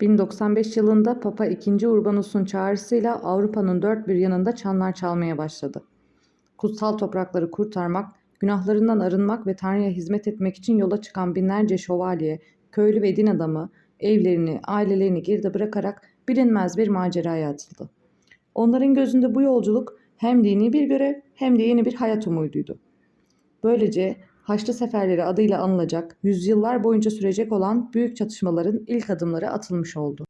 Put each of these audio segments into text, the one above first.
1095 yılında Papa II. Urbanus'un çağrısıyla Avrupa'nın dört bir yanında çanlar çalmaya başladı. Kutsal toprakları kurtarmak, günahlarından arınmak ve Tanrı'ya hizmet etmek için yola çıkan binlerce şövalye, köylü ve din adamı evlerini, ailelerini geride bırakarak bilinmez bir maceraya atıldı. Onların gözünde bu yolculuk hem dini bir görev hem de yeni bir hayat umuduydu. Böylece Haçlı Seferleri adıyla anılacak, yüzyıllar boyunca sürecek olan büyük çatışmaların ilk adımları atılmış oldu.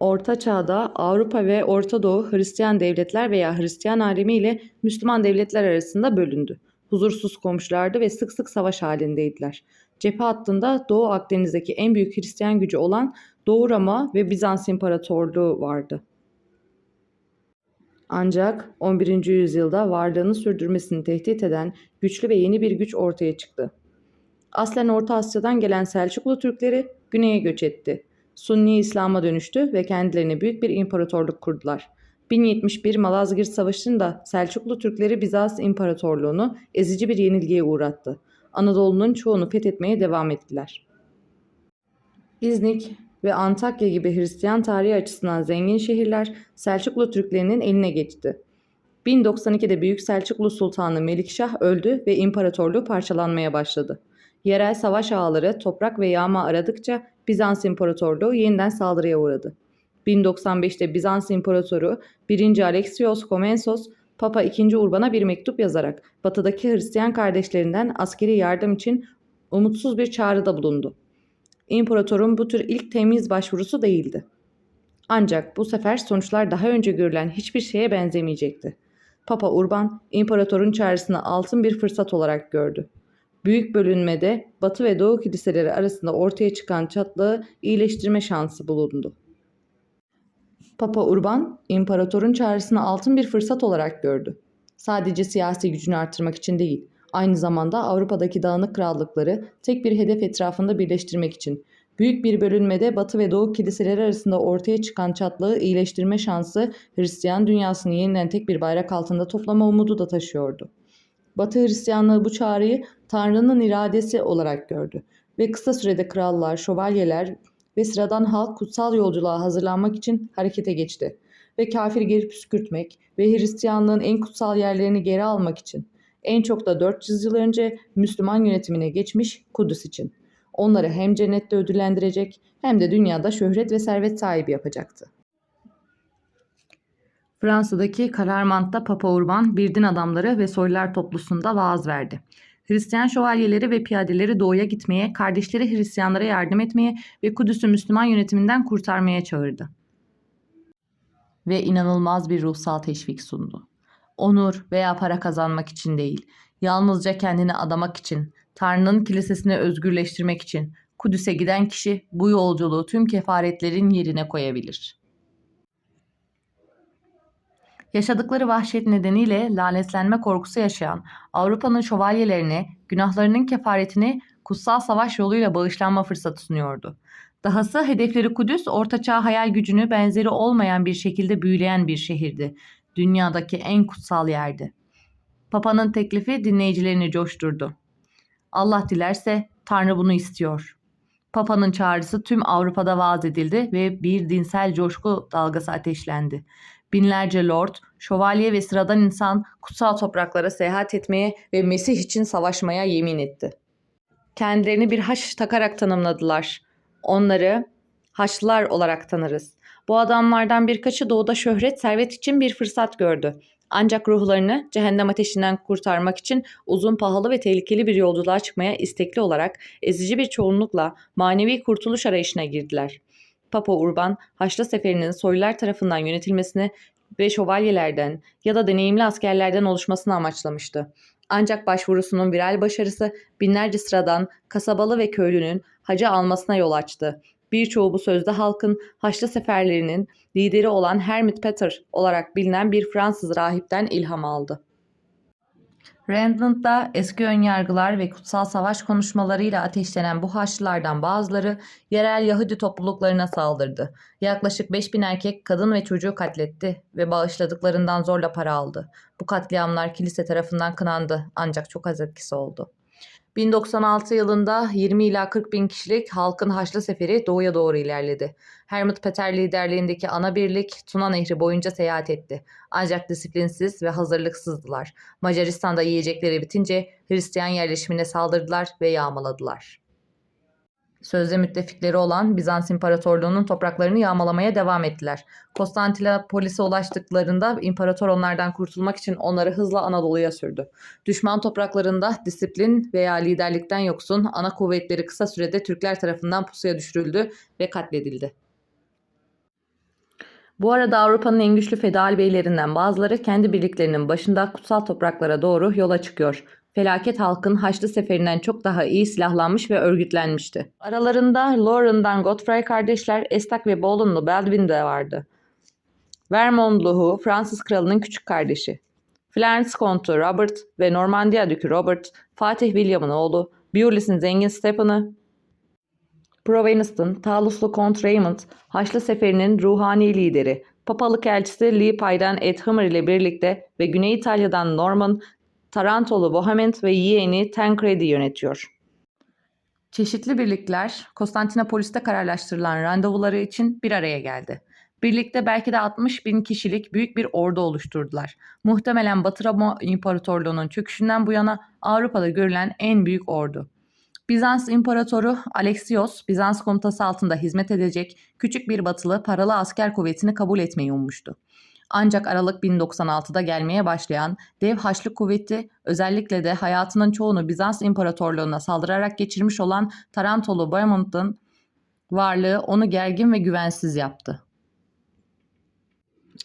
Orta Çağ'da Avrupa ve Orta Doğu Hristiyan devletler veya Hristiyan alemi ile Müslüman devletler arasında bölündü. Huzursuz komşulardı ve sık sık savaş halindeydiler. Cephe hattında Doğu Akdeniz'deki en büyük Hristiyan gücü olan Doğu Roma ve Bizans İmparatorluğu vardı. Ancak 11. yüzyılda varlığını sürdürmesini tehdit eden güçlü ve yeni bir güç ortaya çıktı. Aslen Orta Asya'dan gelen Selçuklu Türkleri güneye göç etti. Sunni İslam'a dönüştü ve kendilerine büyük bir imparatorluk kurdular. 1071 Malazgirt Savaşı'nda Selçuklu Türkleri Bizans İmparatorluğunu ezici bir yenilgiye uğrattı. Anadolu'nun çoğunu fethetmeye devam ettiler. İznik ve Antakya gibi Hristiyan tarihi açısından zengin şehirler Selçuklu Türklerinin eline geçti. 1092'de Büyük Selçuklu Sultanı Melikşah öldü ve imparatorluğu parçalanmaya başladı. Yerel savaş ağları toprak ve yağma aradıkça Bizans İmparatorluğu yeniden saldırıya uğradı. 1095'te Bizans İmparatoru 1. Alexios Komnenos Papa II. Urban'a bir mektup yazarak batıdaki Hristiyan kardeşlerinden askeri yardım için umutsuz bir çağrıda bulundu. İmparatorun bu tür ilk temiz başvurusu değildi. Ancak bu sefer sonuçlar daha önce görülen hiçbir şeye benzemeyecekti. Papa Urban, imparatorun çağrısını altın bir fırsat olarak gördü. Büyük bölünmede Batı ve Doğu kiliseleri arasında ortaya çıkan çatlağı iyileştirme şansı bulundu. Papa Urban, imparatorun çağrısını altın bir fırsat olarak gördü. Sadece siyasi gücünü artırmak için değil, aynı zamanda Avrupa'daki dağınık krallıkları tek bir hedef etrafında birleştirmek için. Büyük bir bölünmede Batı ve Doğu kiliseleri arasında ortaya çıkan çatlağı iyileştirme şansı Hristiyan dünyasını yeniden tek bir bayrak altında toplama umudu da taşıyordu. Batı Hristiyanlığı bu çağrıyı Tanrı'nın iradesi olarak gördü ve kısa sürede krallar, şövalyeler ve sıradan halk kutsal yolculuğa hazırlanmak için harekete geçti ve kafir geri püskürtmek ve Hristiyanlığın en kutsal yerlerini geri almak için en çok da 400 yıl önce Müslüman yönetimine geçmiş Kudüs için. Onları hem cennette ödüllendirecek hem de dünyada şöhret ve servet sahibi yapacaktı. Fransa'daki Kararmant'ta Papa Urban bir din adamları ve soylular toplusunda vaaz verdi. Hristiyan şövalyeleri ve piyadeleri doğuya gitmeye, kardeşleri Hristiyanlara yardım etmeye ve Kudüs'ü Müslüman yönetiminden kurtarmaya çağırdı. Ve inanılmaz bir ruhsal teşvik sundu. Onur veya para kazanmak için değil, yalnızca kendini adamak için, Tanrı'nın kilisesini özgürleştirmek için Kudüs'e giden kişi bu yolculuğu tüm kefaretlerin yerine koyabilir. Yaşadıkları vahşet nedeniyle lanetlenme korkusu yaşayan Avrupa'nın şövalyelerine günahlarının kefaretini kutsal savaş yoluyla bağışlanma fırsatı sunuyordu. Dahası hedefleri Kudüs, ortaçağ hayal gücünü benzeri olmayan bir şekilde büyüleyen bir şehirdi. Dünyadaki en kutsal yerdi. Papa'nın teklifi dinleyicilerini coşturdu. Allah dilerse Tanrı bunu istiyor. Papa'nın çağrısı tüm Avrupa'da vaaz edildi ve bir dinsel coşku dalgası ateşlendi. Binlerce lord, şövalye ve sıradan insan kutsal topraklara seyahat etmeye ve Mesih için savaşmaya yemin etti. Kendilerini bir haç takarak tanımladılar. Onları Haçlılar olarak tanırız. Bu adamlardan birkaçı doğuda şöhret, servet için bir fırsat gördü. Ancak ruhlarını cehennem ateşinden kurtarmak için uzun, pahalı ve tehlikeli bir yolculuğa çıkmaya istekli olarak ezici bir çoğunlukla manevi kurtuluş arayışına girdiler. Papa Urban, Haçlı Seferi'nin soylular tarafından yönetilmesini ve şövalyelerden ya da deneyimli askerlerden oluşmasını amaçlamıştı. Ancak başvurusunun viral başarısı binlerce sıradan, kasabalı ve köylünün hacı almasına yol açtı. Birçoğu bu sözde halkın Haçlı seferlerinin lideri olan Hermit Peter olarak bilinen bir Fransız rahipten ilham aldı. Randland'da eski önyargılar ve kutsal savaş konuşmalarıyla ateşlenen bu Haçlılardan bazıları yerel Yahudi topluluklarına saldırdı. Yaklaşık 5000 erkek, kadın ve çocuğu katletti ve bağışladıklarından zorla para aldı. Bu katliamlar kilise tarafından kınandı ancak çok az etkisi oldu. 1096 yılında 20 ila 40 bin kişilik halkın Haçlı Seferi doğuya doğru ilerledi. Hermut Peter liderliğindeki ana birlik Tuna Nehri boyunca seyahat etti. Ancak disiplinsiz ve hazırlıksızdılar. Macaristan'da yiyecekleri bitince Hristiyan yerleşimine saldırdılar ve yağmaladılar. Sözde müttefikleri olan Bizans İmparatorluğu'nun topraklarını yağmalamaya devam ettiler. Konstantinopolis'e ulaştıklarında imparator onlardan kurtulmak için onları hızla Anadolu'ya sürdü. Düşman topraklarında disiplin veya liderlikten yoksun ana kuvvetleri kısa sürede Türkler tarafından pusuya düşürüldü ve katledildi. Bu arada Avrupa'nın en güçlü feodal beylerinden bazıları kendi birliklerinin başında kutsal topraklara doğru yola çıkıyor. Felaket halkın Haçlı Seferinden çok daha iyi silahlanmış ve örgütlenmişti. Aralarında Lauren'dan Godfrey kardeşler Estak ve Bolin'lu Baldwin de vardı. Vermondluhu Fransız kralının küçük kardeşi. Florence Kontu Robert ve Normandiya Dükü Robert, Fatih William'ın oğlu, Bewley's'in zengin Stephen'ı, Provence'ın Taluslu Kont Raymond, Haçlı Seferi'nin ruhani lideri, Papalık elçisi Lee Paydan Edhammer ile birlikte ve Güney İtalya'dan Norman, Tarantolu Bohement ve yeğeni Tancred'i yönetiyor. Çeşitli birlikler Konstantinopolis'te kararlaştırılan randevuları için bir araya geldi. Birlikte belki de 60 bin kişilik büyük bir ordu oluşturdular. Muhtemelen Batı Roma İmparatorluğu'nun çöküşünden bu yana Avrupa'da görülen en büyük ordu. Bizans İmparatoru Alexios, Bizans komutası altında hizmet edecek küçük bir batılı paralı asker kuvvetini kabul etmeyi ummuştu. Ancak Aralık 1096'da gelmeye başlayan dev Haçlı kuvveti özellikle de hayatının çoğunu Bizans İmparatorluğu'na saldırarak geçirmiş olan Tarantolu Bohemont'un varlığı onu gergin ve güvensiz yaptı.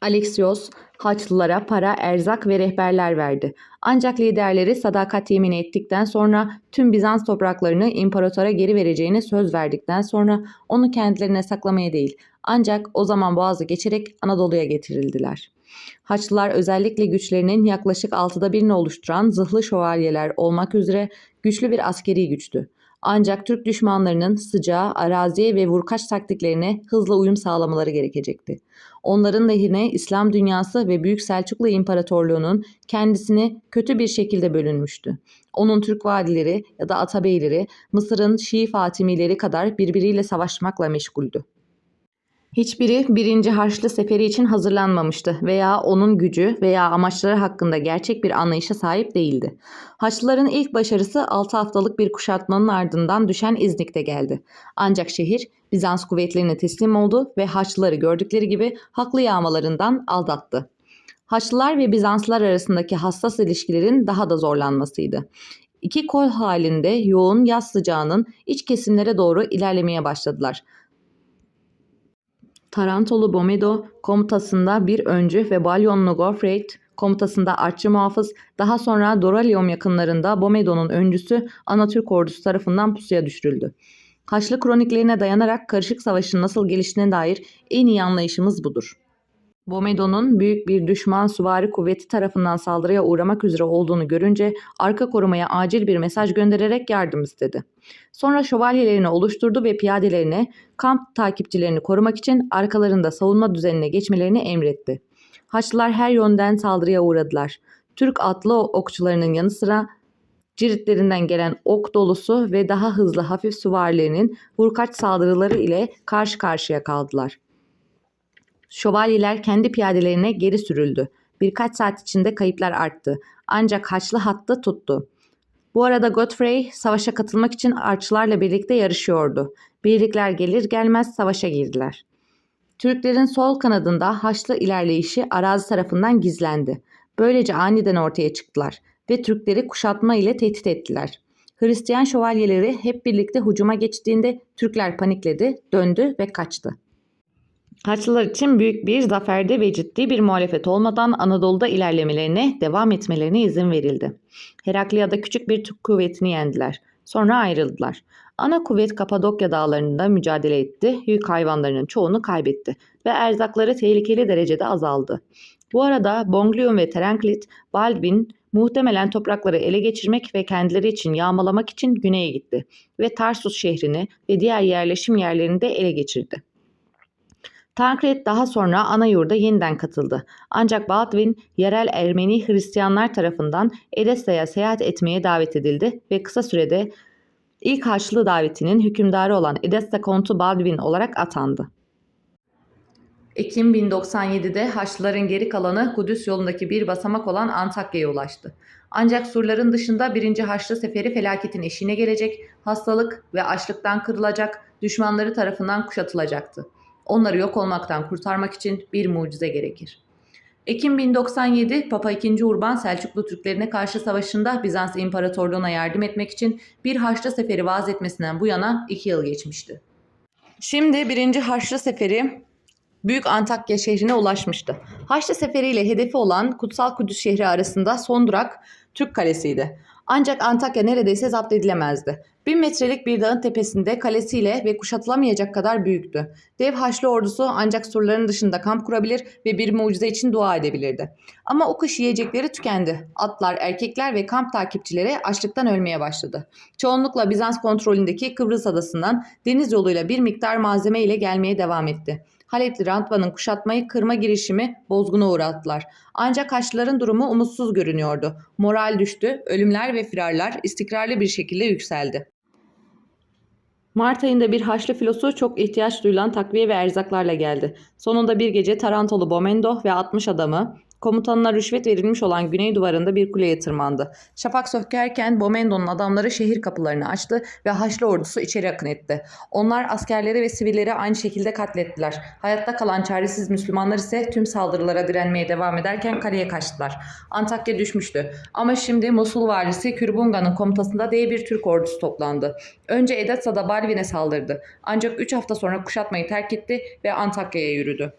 Alexios Haçlılara para, erzak ve rehberler verdi. Ancak liderleri sadakat yemin ettikten sonra tüm Bizans topraklarını imparatora geri vereceğine söz verdikten sonra onu kendilerine saklamaya değil ancak o zaman boğazı geçerek Anadolu'ya getirildiler. Haçlılar özellikle güçlerinin yaklaşık altıda birini oluşturan zırhlı şövalyeler olmak üzere güçlü bir askeri güçtü. Ancak Türk düşmanlarının sıcağı, araziye ve vurkaç taktiklerine hızla uyum sağlamaları gerekecekti. Onların lehine İslam dünyası ve Büyük Selçuklu İmparatorluğu'nun kendisini kötü bir şekilde bölünmüştü. Onun Türk vadileri ya da atabeyleri Mısır'ın Şii Fatimileri kadar birbiriyle savaşmakla meşguldü. Hiçbiri birinci Haçlı Seferi için hazırlanmamıştı veya onun gücü veya amaçları hakkında gerçek bir anlayışa sahip değildi. Haçlıların ilk başarısı 6 haftalık bir kuşatmanın ardından düşen İznik'te geldi. Ancak şehir Bizans kuvvetlerine teslim oldu ve Haçlıları gördükleri gibi haklı yağmalarından aldattı. Haçlılar ve Bizanslılar arasındaki hassas ilişkilerin daha da zorlanmasıydı. İki kol halinde yoğun yaz sıcağının iç kesimlere doğru ilerlemeye başladılar. Tarantolu Bomedo komutasında bir öncü ve Balyonlu Gofraid komutasında artçı muhafız, daha sonra Doralium yakınlarında Bomedo'nun öncüsü Anatürk ordusu tarafından pusuya düşürüldü. Haçlı kroniklerine dayanarak karışık savaşın nasıl geliştiğine dair en iyi anlayışımız budur. Bomedo'nun büyük bir düşman süvari kuvveti tarafından saldırıya uğramak üzere olduğunu görünce arka korumaya acil bir mesaj göndererek yardım istedi. Sonra şövalyelerini oluşturdu ve piyadelerine kamp takipçilerini korumak için arkalarında savunma düzenine geçmelerini emretti. Haçlılar her yönden saldırıya uğradılar. Türk atlı okçularının yanı sıra Ciritlerinden gelen ok dolusu ve daha hızlı hafif süvarilerinin vurkaç saldırıları ile karşı karşıya kaldılar. Şövalyeler kendi piyadelerine geri sürüldü. Birkaç saat içinde kayıplar arttı. Ancak Haçlı hattı tuttu. Bu arada Godfrey savaşa katılmak için arçılarla birlikte yarışıyordu. Birlikler gelir gelmez savaşa girdiler. Türklerin sol kanadında Haçlı ilerleyişi arazi tarafından gizlendi. Böylece aniden ortaya çıktılar ve Türkleri kuşatma ile tehdit ettiler. Hristiyan şövalyeleri hep birlikte hücuma geçtiğinde Türkler panikledi, döndü ve kaçtı. Haçlılar için büyük bir zaferdi ve ciddi bir muhalefet olmadan Anadolu'da ilerlemelerine devam etmelerine izin verildi. Heraklia'da küçük bir Türk kuvvetini yendiler. Sonra ayrıldılar. Ana kuvvet Kapadokya dağlarında mücadele etti, yük hayvanlarının çoğunu kaybetti ve erzakları tehlikeli derecede azaldı. Bu arada Bonglium ve Terenklit, Baldwin muhtemelen toprakları ele geçirmek ve kendileri için yağmalamak için güneye gitti ve Tarsus şehrini ve diğer yerleşim yerlerini de ele geçirdi. Tankred daha sonra ana yurda yeniden katıldı. Ancak Baldwin yerel Ermeni Hristiyanlar tarafından Edessa'ya seyahat etmeye davet edildi ve kısa sürede ilk Haçlı davetinin hükümdarı olan Edessa Kontu Baldwin olarak atandı. Ekim 1097'de Haçlıların geri kalanı Kudüs yolundaki bir basamak olan Antakya'ya ulaştı. Ancak surların dışında 1. Haçlı Seferi felaketin eşiğine gelecek, hastalık ve açlıktan kırılacak, düşmanları tarafından kuşatılacaktı. Onları yok olmaktan kurtarmak için bir mucize gerekir. Ekim 1097 Papa II. Urban Selçuklu Türklerine karşı savaşında Bizans İmparatorluğu'na yardım etmek için bir Haçlı Seferi vaaz etmesinden bu yana iki yıl geçmişti. Şimdi 1. Haçlı Seferi Büyük Antakya şehrine ulaşmıştı. Haçlı seferiyle hedefi olan Kutsal Kudüs şehri arasında son durak Türk Kalesi'ydi. Ancak Antakya neredeyse zapt edilemezdi. Bin metrelik bir dağın tepesinde kalesiyle ve kuşatılamayacak kadar büyüktü. Dev Haçlı ordusu ancak surların dışında kamp kurabilir ve bir mucize için dua edebilirdi. Ama o kış yiyecekleri tükendi. Atlar, erkekler ve kamp takipçileri açlıktan ölmeye başladı. Çoğunlukla Bizans kontrolündeki Kıbrıs adasından deniz yoluyla bir miktar malzeme ile gelmeye devam etti. Halepli Rantvan'ın kuşatmayı kırma girişimi bozguna uğrattılar. Ancak Haçlıların durumu umutsuz görünüyordu. Moral düştü, ölümler ve firarlar istikrarlı bir şekilde yükseldi. Mart ayında bir Haçlı filosu çok ihtiyaç duyulan takviye ve erzaklarla geldi. Sonunda bir gece Tarantolu Bomendo ve 60 adamı komutanına rüşvet verilmiş olan güney duvarında bir kuleye tırmandı. Şafak sökerken Bomendo'nun adamları şehir kapılarını açtı ve Haçlı ordusu içeri akın etti. Onlar askerleri ve sivilleri aynı şekilde katlettiler. Hayatta kalan çaresiz Müslümanlar ise tüm saldırılara direnmeye devam ederken kaleye kaçtılar. Antakya düşmüştü. Ama şimdi Musul valisi Kürbunga'nın komutasında dev bir Türk ordusu toplandı. Önce Edessa'da Balvin'e saldırdı. Ancak 3 hafta sonra kuşatmayı terk etti ve Antakya'ya yürüdü.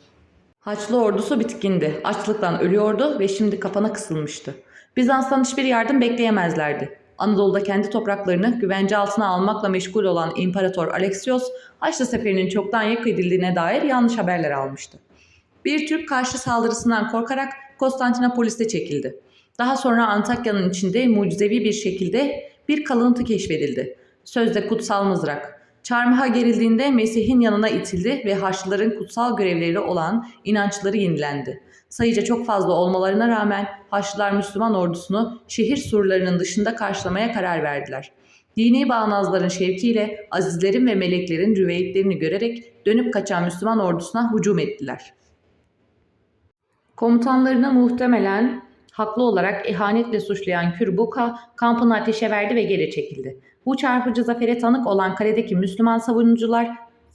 Haçlı ordusu bitkindi, açlıktan ölüyordu ve şimdi kapana kısılmıştı. Bizans'tan hiçbir yardım bekleyemezlerdi. Anadolu'da kendi topraklarını güvence altına almakla meşgul olan İmparator Alexios, Haçlı Seferi'nin çoktan yok edildiğine dair yanlış haberler almıştı. Bir Türk karşı saldırısından korkarak Konstantinopolis'e çekildi. Daha sonra Antakya'nın içinde mucizevi bir şekilde bir kalıntı keşfedildi. Sözde kutsal mızrak. Çarmıha gerildiğinde Mesih'in yanına itildi ve Haçlıların kutsal görevleri olan inançları yenilendi. Sayıca çok fazla olmalarına rağmen Haçlılar Müslüman ordusunu şehir surlarının dışında karşılamaya karar verdiler. Dini bağnazların şevkiyle azizlerin ve meleklerin rüveyetlerini görerek dönüp kaçan Müslüman ordusuna hücum ettiler. Komutanlarını muhtemelen haklı olarak ihanetle suçlayan Kürbuka kampını ateşe verdi ve geri çekildi. Bu çarpıcı zafere tanık olan kaledeki Müslüman savunucular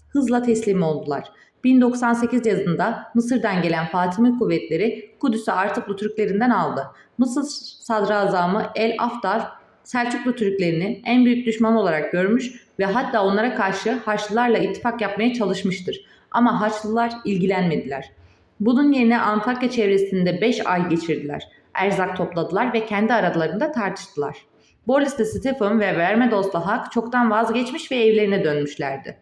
hızla teslim oldular. 1098 yazında Mısır'dan gelen Fatimi kuvvetleri Kudüs'ü Artuklu Türklerinden aldı. Mısır sadrazamı El Afdal Selçuklu Türklerini en büyük düşman olarak görmüş ve hatta onlara karşı Haçlılarla ittifak yapmaya çalışmıştır. Ama Haçlılar ilgilenmediler. Bunun yerine Antakya çevresinde 5 ay geçirdiler. Erzak topladılar ve kendi aralarında tartıştılar. Boris'te Stephen ve Vermedos'la Hak çoktan vazgeçmiş ve evlerine dönmüşlerdi.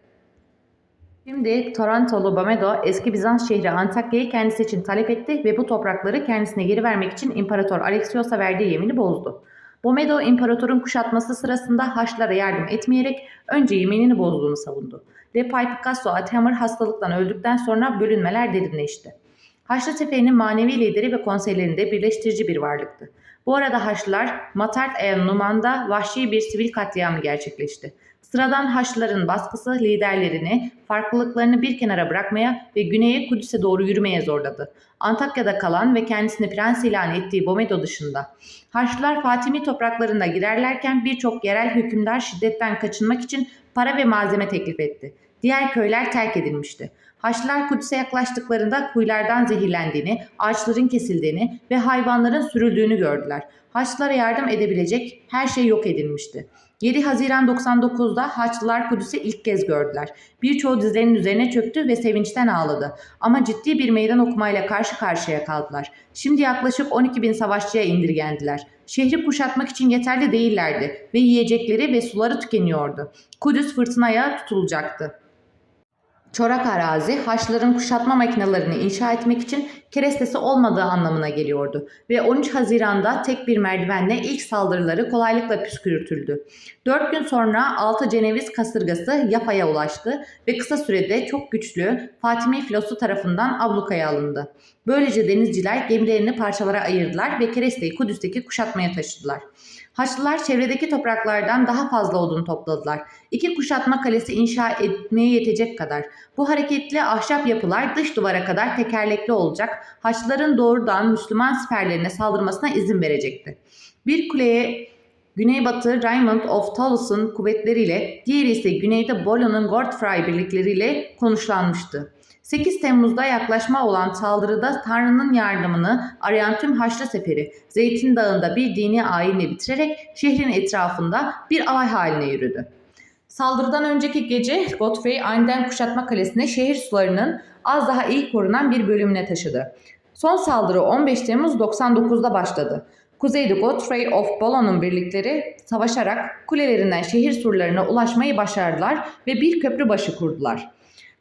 Şimdi Tarantolu Bamedo eski Bizans şehri Antakya'yı kendisi için talep etti ve bu toprakları kendisine geri vermek için İmparator Alexios'a verdiği yemini bozdu. Bomedo imparatorun kuşatması sırasında Haçlılara yardım etmeyerek önce yeminini bozduğunu savundu. Lepay Picasso Atehamır hastalıktan öldükten sonra bölünmeler derinleşti. Haçlı Seferi'nin manevi lideri ve konseylerinde birleştirici bir varlıktı. Bu arada Haçlılar Matart el Numan'da vahşi bir sivil katliamı gerçekleşti. Sıradan Haçlıların baskısı liderlerini farklılıklarını bir kenara bırakmaya ve güneye Kudüs'e doğru yürümeye zorladı. Antakya'da kalan ve kendisini prens ilan ettiği Bomedo dışında. Haçlılar Fatimi topraklarında girerlerken birçok yerel hükümdar şiddetten kaçınmak için para ve malzeme teklif etti. Diğer köyler terk edilmişti. Haçlılar Kudüs'e yaklaştıklarında kuyulardan zehirlendiğini, ağaçların kesildiğini ve hayvanların sürüldüğünü gördüler. Haçlılara yardım edebilecek her şey yok edilmişti. 7 Haziran 99'da Haçlılar Kudüs'ü ilk kez gördüler. Birçoğu dizlerinin üzerine çöktü ve sevinçten ağladı. Ama ciddi bir meydan okumayla karşı karşıya kaldılar. Şimdi yaklaşık 12 bin savaşçıya indirgendiler. Şehri kuşatmak için yeterli değillerdi ve yiyecekleri ve suları tükeniyordu. Kudüs fırtınaya tutulacaktı. Çorak arazi Haçlıların kuşatma makinelerini inşa etmek için kerestesi olmadığı anlamına geliyordu ve 13 Haziran'da tek bir merdivenle ilk saldırıları kolaylıkla püskürtüldü. 4 gün sonra 6 Ceneviz kasırgası Yafa'ya ulaştı ve kısa sürede çok güçlü Fatimi filosu tarafından ablukaya alındı. Böylece denizciler gemilerini parçalara ayırdılar ve keresteyi Kudüs'teki kuşatmaya taşıdılar. Haçlılar çevredeki topraklardan daha fazla odun topladılar. İki kuşatma kalesi inşa etmeye yetecek kadar. Bu hareketli ahşap yapılar dış duvara kadar tekerlekli olacak, Haçlıların doğrudan Müslüman siperlerine saldırmasına izin verecekti. Bir kuleye Güneybatı Raymond of Toulous'un kuvvetleriyle, diğeri ise güneyde Bolo'nun Godfrey birlikleriyle konuşlanmıştı. 8 Temmuz'da yaklaşma olan saldırıda Tanrı'nın yardımını arayan tüm Haçlı Seferi Zeytin Dağı'nda bir dini ayinle bitirerek şehrin etrafında bir alay haline yürüdü. Saldırıdan önceki gece Godfrey aniden kuşatma kalesine şehir sularının az daha iyi korunan bir bölümüne taşıdı. Son saldırı 15 Temmuz 99'da başladı. Kuzeyde Godfrey of Boulogn'un birlikleri savaşarak kulelerinden şehir surlarına ulaşmayı başardılar ve bir köprü başı kurdular.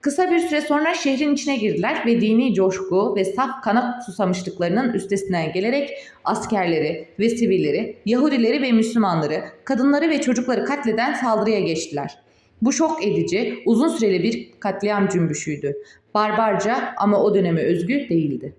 Kısa bir süre sonra şehrin içine girdiler ve dini coşku ve saf kanat susamışlıklarının üstesinden gelerek askerleri ve sivilleri, Yahudileri ve Müslümanları, kadınları ve çocukları katleden saldırıya geçtiler. Bu şok edici, uzun süreli bir katliam cümbüşüydü. Barbarca ama o döneme özgü değildi.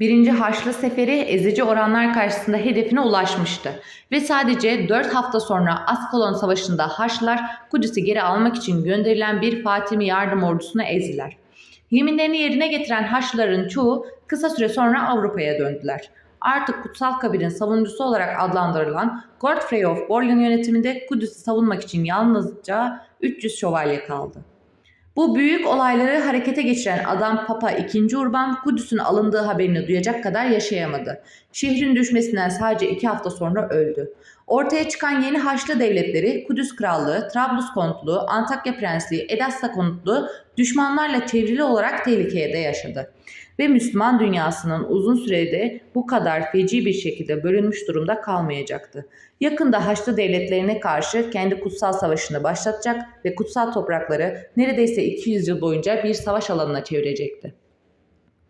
Birinci Haçlı Seferi ezici oranlar karşısında hedefine ulaşmıştı ve sadece 4 hafta sonra Askalon Savaşı'nda Haçlılar Kudüs'ü geri almak için gönderilen bir Fatimi yardım ordusuna ezdiler. Yeminlerini yerine getiren Haçlıların çoğu kısa süre sonra Avrupa'ya döndüler. Artık Kutsal Kabir'in savunucusu olarak adlandırılan Godfrey of Boulogne yönetiminde Kudüs'ü savunmak için yalnızca 300 şövalye kaldı. Bu büyük olayları harekete geçiren adam Papa II. Urban Kudüs'ün alındığı haberini duyacak kadar yaşayamadı. Şehrin düşmesinden sadece iki hafta sonra öldü. Ortaya çıkan yeni Haçlı devletleri Kudüs Krallığı, Trablus Kontluğu, Antakya Prensliği, Edessa Kontluğu düşmanlarla çevrili olarak tehlikeye de yaşadı. Ve Müslüman dünyasının uzun sürede bu kadar feci bir şekilde bölünmüş durumda kalmayacaktı. Yakında Haçlı devletlerine karşı kendi kutsal savaşını başlatacak ve kutsal toprakları neredeyse 200 yıl boyunca bir savaş alanına çevirecekti.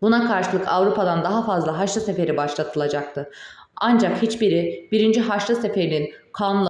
Buna karşılık Avrupa'dan daha fazla Haçlı seferi başlatılacaktı. Ancak hiçbiri 1. Haçlı seferinin kanlı